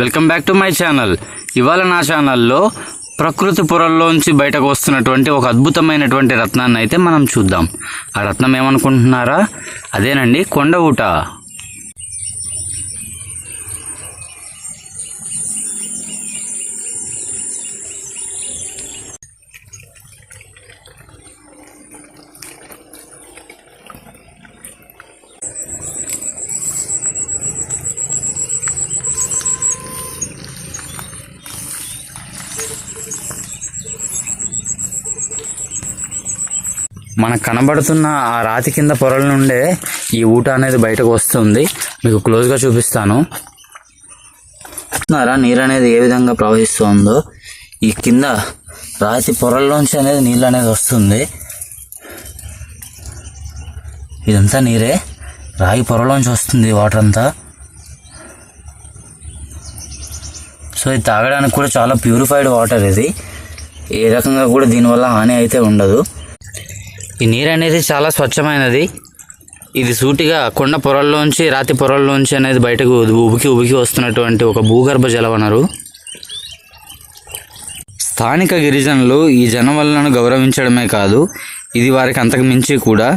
Welcome back to my channel. ఇవాళ నా ఛానల్లో ప్రకృతి పొరల్లోంచి బయటకు వస్తున్నటువంటి ఒక అద్భుతమైనటువంటి రత్నాన్ని అయితే మనం చూద్దాం. ఆ రత్నం ఏమనుకుంటున్నారా? అదేనండి కొండ ఊట. మనకు కనబడుతున్న ఆ రాతి కింద పొరల నుండే ఈ ఊట అనేది బయటకు వస్తుంది. మీకు క్లోజ్గా చూపిస్తాను. చూస్తున్నారా? నీరు అనేది ఏ విధంగా ప్రవహిస్తుందో? ఈ కింద రాతి పొరల్లోంచి అనేది నీళ్ళు అనేది వస్తుంది. ఇదంతా నీరే. రాయి పొరలోంచి వస్తుంది వాటర్ అంతా. సో ఇది తాగడానికి కూడా చాలా ప్యూరిఫైడ్ వాటర్ ఇది. ఏ రకంగా కూడా దీనివల్ల హాని అయితే ఉండదు. ఈ నీరు అనేది చాలా స్వచ్ఛమైనది. ఇది సూటిగా కొండ పొరల్లోంచి రాతి పొరల్లోంచి అనేది బయటకు ఉబికి ఉబికి వస్తున్నటువంటి ఒక భూగర్భ జలవనరు. స్థానిక గిరిజనులు ఈ జనవనరులను గౌరవించడమే కాదు ఇది వారికి అంతకు మించి కూడా.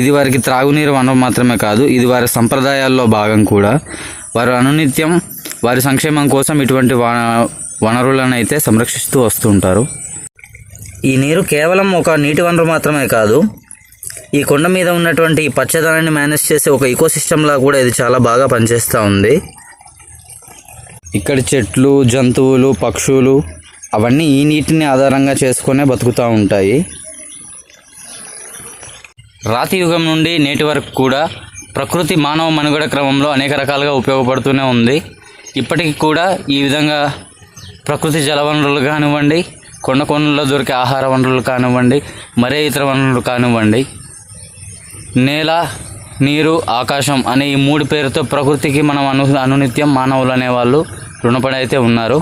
ఇది వారికి త్రాగునీరు వనరు మాత్రమే కాదు ఇది వారి సంప్రదాయాల్లో భాగం కూడా. వారు అనునిత్యం వారి సంక్షేమం కోసం ఇటువంటి వన వనరులను అయితే సంరక్షిస్తూ వస్తుంటారు. ఈ నీరు కేవలం ఒక నీటి వనరు మాత్రమే కాదు ఈ కొండ మీద ఉన్నటువంటి ఈ పచ్చదనాన్ని మేనేజ్ చేసే ఒక ఈకో కూడా ఇది చాలా బాగా పనిచేస్తూ ఉంది. ఇక్కడ చెట్లు జంతువులు పక్షులు అవన్నీ ఈ నీటిని ఆధారంగా చేసుకునే బతుకుతూ ఉంటాయి. రాతి యుగం నుండి నేటి వరకు కూడా ప్రకృతి మానవ మనుగడ క్రమంలో అనేక రకాలుగా ఉపయోగపడుతూనే ఉంది. ఇప్పటికి కూడా ఈ విధంగా ప్రకృతి జలవనరులు కానివ్వండి కొండ కొండల్లో దొరికే ఆహార వనరులు కానివ్వండి మరే ఇతర వనరులు కానివ్వండి నేల నీరు ఆకాశం అనే ఈ మూడు పేరుతో ప్రకృతికి మనం అను అనునిత్యం మానవులు అనేవాళ్ళు రుణపడి అయితే ఉన్నారు.